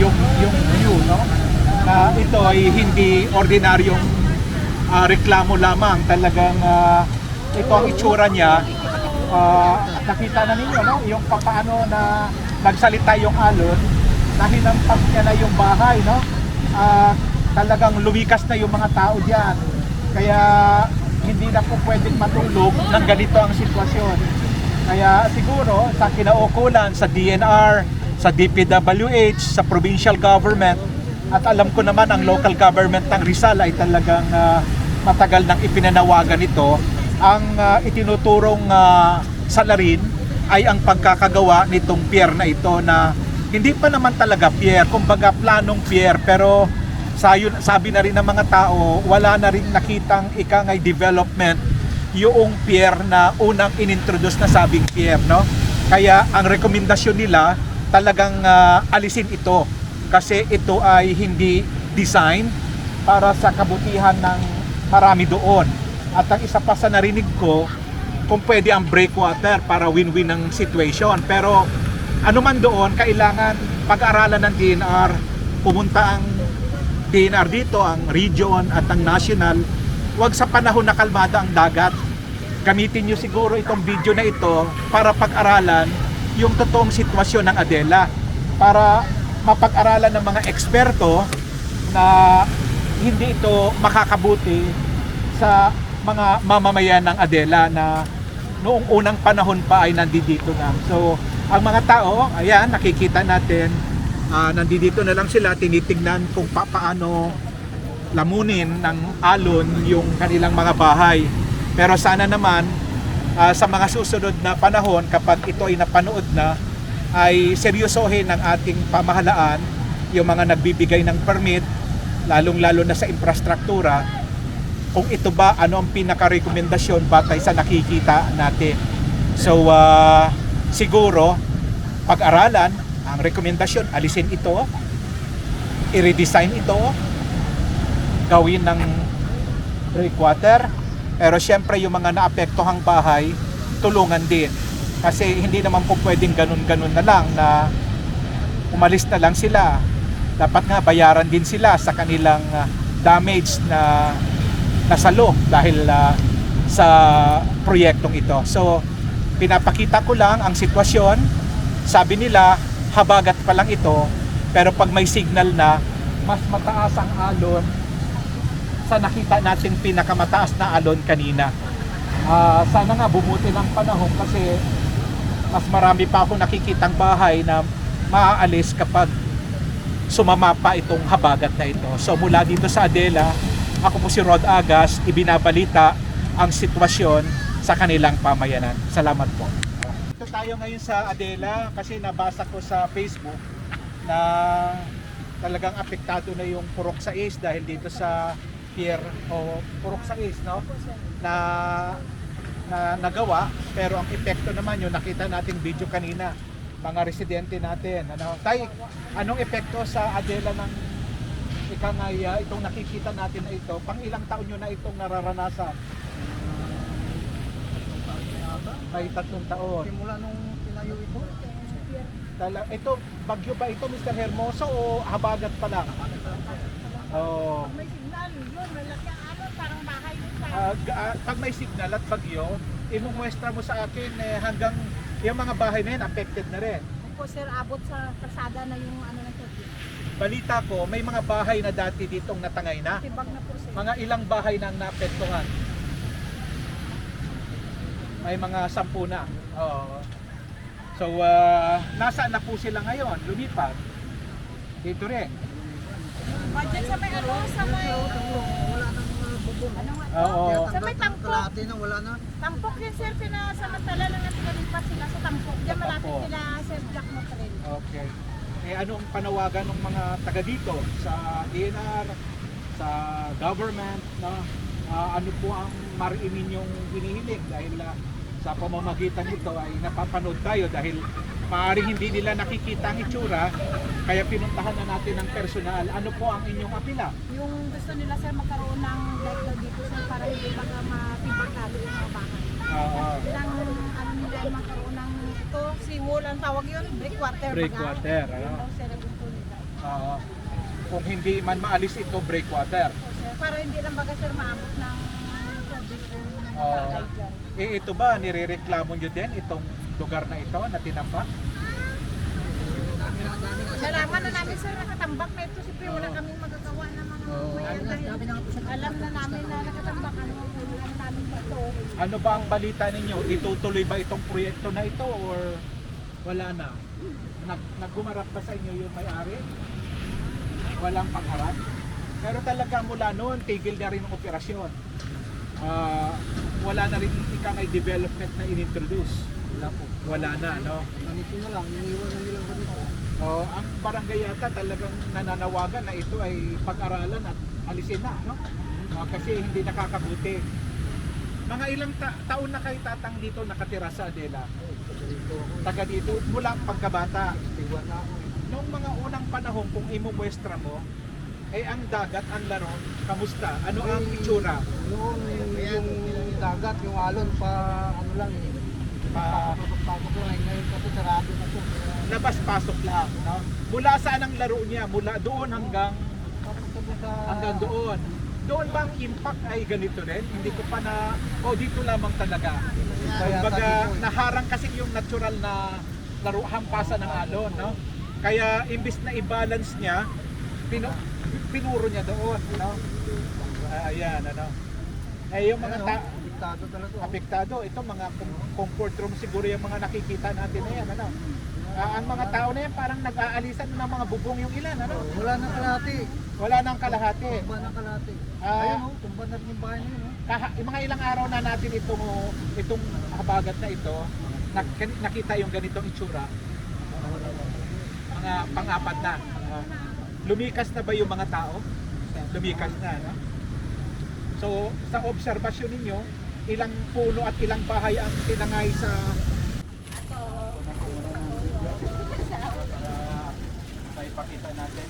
yung yung view no? Na ito ay hindi ordinaryong ah, reklamo lamang. Talagang ah, ito ang itsura niya. Ah, nakita na ninyo no? Yung papaano na nagsalita yung alon na hinampas niya na yung bahay no? Ah, talagang lumikas na yung mga tao diyan. Kaya hindi na po pwedeng matulog ng ganito ang sitwasyon. Kaya siguro sa kinaukulan sa DNR, sa DPWH, sa provincial government at alam ko naman ang local government ng Rizal ay talagang ah, matagal nang ipinanawagan ito. Ang ah, itinuturong ah, salarin ay ang pagkakagawa nitong pier na ito na hindi pa naman talaga pier, kumbaga planong pier pero sayo, sabi na rin ng mga tao, wala na rin nakitang ikangay development yung pier na unang inintroduce na sabing pier, no? Kaya ang rekomendasyon nila talagang ah, alisin ito kasi ito ay hindi design para sa kabutihan ng marami doon. At ang isa pa sa narinig ko, kung pwede ang breakwater para win-win ng situation. Pero ano man doon, kailangan pag-aralan ng DNR, pumunta ang DNR dito, ang region at ang national, wag sa panahon na kalmada ang dagat. Gamitin nyo siguro itong video na ito para pag-aralan yung totoong sitwasyon ng Adela. Para mapag-aralan ng mga eksperto na hindi ito makakabuti sa mga mamamayan ng Adela na noong unang panahon pa ay nandito na. So, ang mga tao, ayan, nakikita natin, ah, nandito na lang sila, tinitingnan kung pa- paano lamunin ng alon yung kanilang mga bahay. Pero sana naman, ah, sa mga susunod na panahon, kapag ito ay napanood na, ay seryosohin ng ating pamahalaan yung mga nagbibigay ng permit, lalong-lalo na sa infrastruktura, kung ito ba ano ang pinaka-rekomendasyon batay sa nakikita natin. So ah, siguro pag-aralan ang rekomendasyon alisin ito, i-redesign ito, gawin ng breakwater, pero syempre yung mga naapektuhang bahay tulungan din. Kasi hindi naman po pwedeng ganun-ganun na lang na umalis na lang sila. Dapat nga bayaran din sila sa kanilang ah, damage na nasalo dahil ah, sa proyektong ito. So, pinapakita ko lang ang sitwasyon. Sabi nila, habagat pa lang ito, pero pag may signal na, mas mataas ang alon sa nakita natin pinakamataas na alon kanina. Ah, sana nga bumuti ng panahon kasi mas marami pa ako nakikitang bahay na maaalis kapag sumama pa itong habagat na ito. So mula dito sa Adela, ako po si Rod Agas, ibinabalita ang sitwasyon sa kanilang pamayanan. Salamat po. Ito tayo ngayon sa Adela kasi nabasa ko sa Facebook na talagang apektado na yung Purok 6 dahil dito sa pier o Purok 6 no? Na na nagawa pero ang epekto naman yung nakita nating video kanina mga residente natin ano? Tay anong epekto sa Adela ng ikangay uh, itong nakikita natin na ito pang ilang taon nyo na itong nararanasan? May tatlong taon. Simula nung tinayo ito, Tala, ito bagyo ba ito Mr. Hermoso o habagat pa lang oh May signal, yun, malaki ang ano, parang bahay yun ga- ah, pag may signal at bagyo, imumuestra mo sa akin eh, hanggang yung mga bahay na yan affected na rin. po sir, abot sa kasada na yung ano ng tubig. Balita ko, may mga bahay na dati ditong natangay na. Tibag na po sir. Mga ilang bahay nang naapektuhan. May mga sampu na. Oo. So, ah, nasaan na po sila ngayon? Lumipat. Dito rin. Budget sa may ano, sa may... Oo. Sa may tampok. na wala na. Tampok yun sir, pinasamantala lang natin kalipas sila sa tampok. Diyan malapit Tampok. sila Sir Jack Motrel. Okay. Eh ano ang panawagan ng mga taga dito sa DNR, sa government, no? Ah, ano po ang mariinin yung hinihiling dahil ah, sa pamamagitan nito ay napapanood tayo dahil maaaring hindi nila nakikita ang itsura kaya pinuntahan na natin ng personal. Ano po ang inyong apila? Yung gusto nila sir magkaroon ng dito dito sir para hindi baka matibagado yung mga bahay. Oo. Ilang ano nila yung magkaroon ng ito, seawall ang tawag yun, breakwater. Breakwater, ano? Yun daw sir ang gusto nila. Oo. kung hindi man maalis ito breakwater. Sir. Para hindi lang baga sir maabot ng yung bagay dyan. Eh ito ba, nirereklamo nyo din itong lugar na ito na tinampak? Nalaman na namin sir nakatambak na ito. Siyempre wala kaming magagawa ng mga bayan dahil alam na namin na nakatambak ano ang namin dito. Ano ba ang balita ninyo? Itutuloy ba itong proyekto na ito or wala na? Nag naggumarap ba sa inyo yung may-ari? Walang pangharap? Pero talaga mula noon, tigil na rin ang operasyon. Ah, wala na rin ika may development na inintroduce. Wala po. Wala na, no? Ganito na lang, iniwan na nilang ganito. Oh, ang barangay yata talagang nananawagan na ito ay pag-aralan at alisin na, no? Ah, kasi hindi nakakabuti. Mga ilang ta- taon na kayo tatang dito nakatira sa Adela? Taga dito, mula pagkabata. Noong mga unang panahon, kung imumuestra mo, eh ang dagat, ang laro, kamusta? Ano ang itsura? Noon yung dagat, yung alon pa ano lang eh. Pa- Pasok-pasok lang. Ngayon kasi sarado na po. Labas-pasok lang, no? Mula saan ang laro niya? Mula doon hanggang hanggang doon. Doon bang impact ay ganito rin? Hindi ko pa na, o dito lamang talaga. Kumbaga, naharang kasi yung natural na laro, hampasan ng alon, no? Kaya imbis na i-balance niya, pinu pinuro niya doon, no? Ah, ayan, ano? Eh, yung mga Ano, ta- apektado talaga. oh. apektado, ito mga com- comfort room siguro yung mga nakikita natin na yan, ano? Ah, ang mga tao na yan parang nag-aalisan ng mga bubong yung ilan, ano? Oh, Wala nang kalahati. Wala nang kalahati. Tumba ng kalahati. Ah. Ayun oh, tumba na rin yung bahay na yun oh. Kaha- yung mga ilang araw na natin itong itong habagat na ito, nak- nakita yung ganitong itsura. Mga pang-apat na. Ah, lumikas na ba yung mga tao? Lumikas na, no? So, sa obserbasyon ninyo, ilang puno at ilang bahay ang tinangay sa Ah, tayo pakita natin.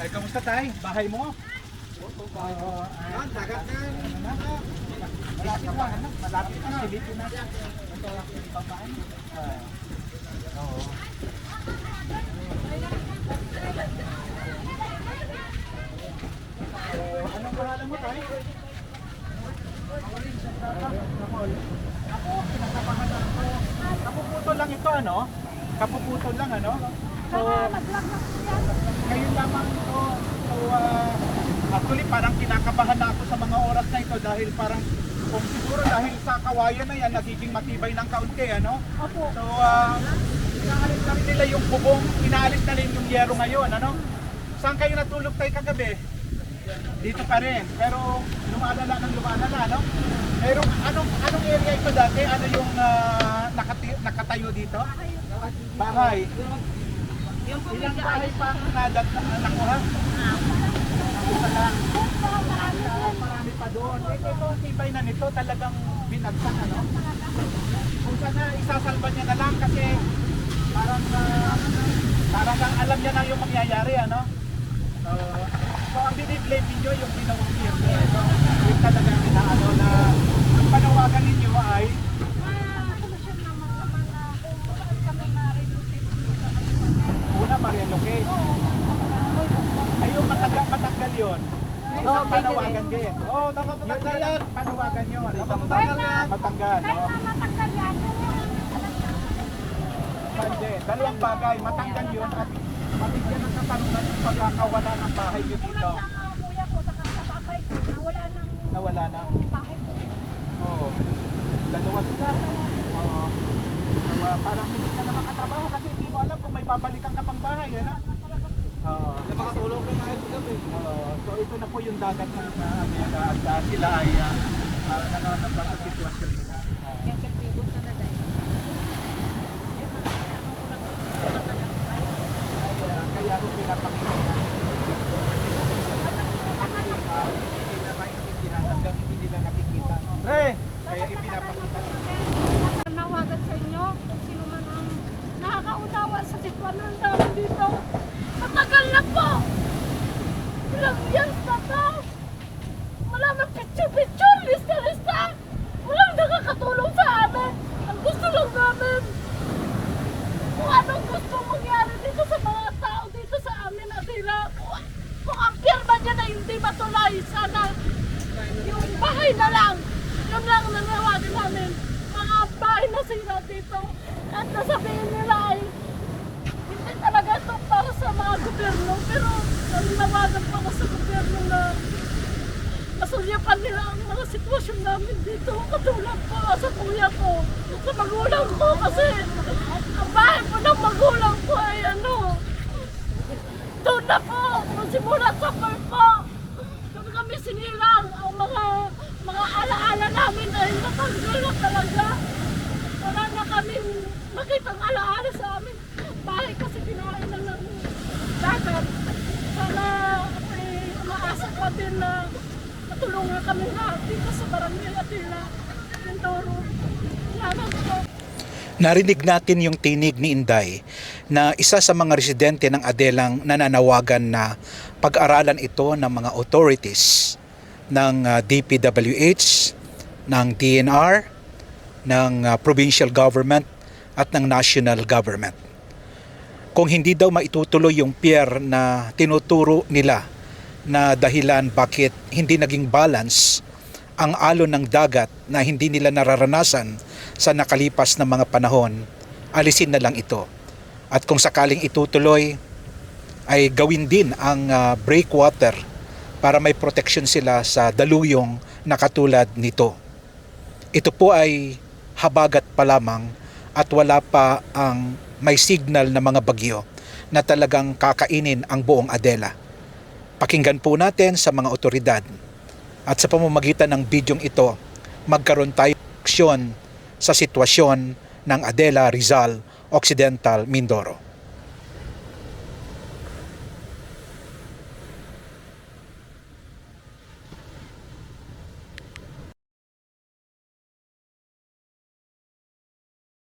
Ay, kamusta tay? Bahay mo? Oo. ah, dagat na ano? Malapit na, ano? Malapit na. Silipin natin. Ito. Ah. Oo. Kapuputol lang ito, ano? Kapuputol lang, ano? So, ngayon lamang ito. So, ah, actually parang kinakabahan na ako sa mga oras na ito dahil parang kung siguro dahil sa kawayan na yan, nagiging matibay ng kaunti, ano? Opo. So, uh, inaalis na rin nila yung bubong, inaalis na rin yung yero ngayon, ano? Saan kayo natulog tayo kagabi? Dito pa rin, pero lumalala ng lumalala, no? Pero anong, anong area ito dati? Ano yung ah, nakati- nakatayo dito? Bahay. Ilang bahay pa ang nadat na nakuha? Isa lang. Marami pa doon. Ito, tibay na nito. Talagang binagsak, ano? Kung sana isasalba niya na lang kasi parang uh, parang ang alam niya na yung mangyayari, ano? So, so ang biniblame ninyo yung ginawang year So, yun talaga ang inaano na ang panawagan ninyo ay na una ma-relocate. Ay yung matagal, matanggal yun. Isang panawagan din. Oo, oh, dapat matanggal yan. Panawagan yun. Matanggal yan. Matanggal, no? matanggal yan. Hindi. Dalawang bagay. Matanggal yun at mabigyan ng katanungan yung pagkakawala ng bahay nyo dito. Ang kuya ko, saka sa tatay ko, nawala ng Nawala na. bahay ko. Oo. Dalawa sila. Oo. Ah, parang hindi ka na makatrabaho kasi hindi mo alam kung may babalikan ka pang bahay, ano? Oo. Nakakatulog ko kahit gabi. Oo. so ito na po yung dagat at ah, sila ay uh, uh, nananabas sa sitwasyon nila. Oo. Kaya kaya na na dahil. Kaya, rin sana yung bahay na lang. Yun lang nanawagan namin. Mga bahay na sira dito. At nasabihin nila ay hindi talaga ito para sa mga gobyerno. Pero naninawagan pa ako sa gobyerno na masulyapan nila ang mga sitwasyon namin dito. Katulad po sa kuya ko, sa magulang ko kasi ang bahay po ng magulang ko ay ano, doon na po, masimula sa purple. Sinilang ang mga mga alaala namin ay natanggal na talaga. Wala na kami makitang alaala sa amin. Bahay kasi kinain na ng dagat. Sana eh, umaasa pa din na matulungan kami lahat dito sa barangay Atila. Mindoro. Salamat po. Narinig natin yung tinig ni Inday na isa sa mga residente ng Adelang nananawagan na pag-aralan ito ng mga authorities ng ah, DPWH, ng DNR, ng ah, provincial government at ng national government. Kung hindi daw maitutuloy yung pier na tinuturo nila na dahilan bakit hindi naging balance ang alon ng dagat na hindi nila nararanasan sa nakalipas na mga panahon, alisin na lang ito. At kung sakaling itutuloy, ay gawin din ang ah, breakwater para may protection sila sa daluyong na katulad nito. Ito po ay habagat pa lamang at wala pa ang may signal na mga bagyo na talagang kakainin ang buong Adela. Pakinggan po natin sa mga otoridad at sa pamamagitan ng bidyong ito, magkaroon tayo aksyon sa sitwasyon ng Adela Rizal Occidental Mindoro.